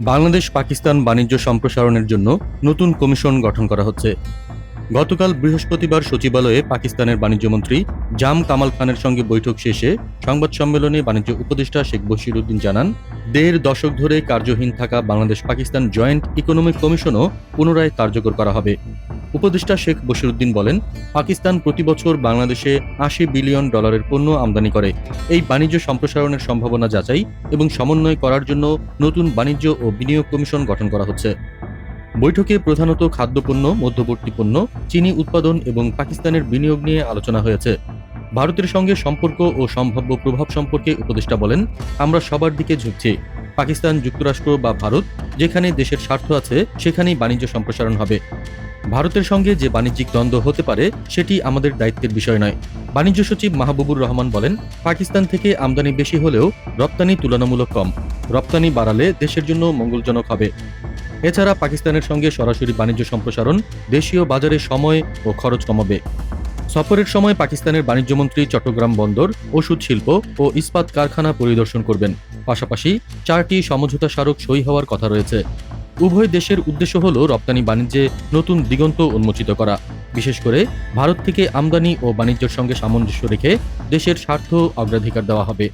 বাংলাদেশ পাকিস্তান বাণিজ্য সম্প্রসারণের জন্য নতুন কমিশন গঠন করা হচ্ছে। গতকাল বৃহস্পতিবার সচিবালয়ে পাকিস্তানের বাণিজ্যমন্ত্রী জাম কামাল খানের সঙ্গে বৈঠক শেষে সংবাদ সম্মেলনে বাণিজ্য উপদেষ্টা শেখ বশিরউদ্দিন জানান, দেড় দশক ধরে কার্যহীন থাকা বাংলাদেশ পাকিস্তান জয়েন্ট ইকোনমিক কমিশনও পুনরায় কার্যকর করা হবে। উপদেষ্টা শেখ বশিরউদ্দিন বলেন, পাকিস্তান প্রতি বছর বাংলাদেশে আশি বিলিয়ন ডলারের পণ্য আমদানি করে। এই বাণিজ্য সম্প্রসারণের সম্ভাবনা যাচাই এবং সমন্বয় করার জন্য নতুন বাণিজ্য ও বিনিয়োগ কমিশন গঠন করা হচ্ছে। বৈঠকে প্রধানত খাদ্যপণ্য, মধ্যবর্তী পণ্য, চিনি উৎপাদন এবং পাকিস্তানের বিনিয়োগ নিয়ে আলোচনা হয়েছে। ভারতের সঙ্গে সম্পর্ক ও সম্ভাব্য প্রভাব সম্পর্কে উপদেষ্টা বলেন, আমরা সবার দিকে ঝুঁকছি। পাকিস্তান যুক্তরাষ্ট্র বা ভারত, যেখানে দেশের স্বার্থ আছে, সেখানেই বাণিজ্য সম্প্রসারণ হবে। ভারতের সঙ্গে যে বাণিজ্যিক দ্বন্দ্ব হতে পারে, সেটি আমাদের দায়িত্বের বিষয় নয়। বাণিজ্য সচিব মাহবুবুর রহমান বলেন, পাকিস্তান থেকে আমদানি বেশি হলেও রপ্তানি তুলনামূলক কম। রপ্তানি বাড়ালে দেশের জন্য মঙ্গলজনক হবে। এছাড়া পাকিস্তানের সঙ্গে সরাসরি বাণিজ্য সম্প্রসারণ দেশীয় বাজারে সময় ও খরচ কমাবে। সফরের সময় পাকিস্তানের বাণিজ্যমন্ত্রী চট্টগ্রাম বন্দর, ওষুধ শিল্প ও ইস্পাত কারখানা পরিদর্শন করবেন। পাশাপাশি চারটি সমঝোতা স্মারক সই হওয়ার কথা রয়েছে। উভয় দেশের উদ্দেশ্য হল রপ্তানি বাণিজ্যে নতুন দিগন্ত উন্মোচিত করা। বিশেষ করে ভারত থেকে আমদানি ও বাণিজ্যের সঙ্গে সামঞ্জস্য রেখে দেশের স্বার্থ অগ্রাধিকার দেওয়া হবে।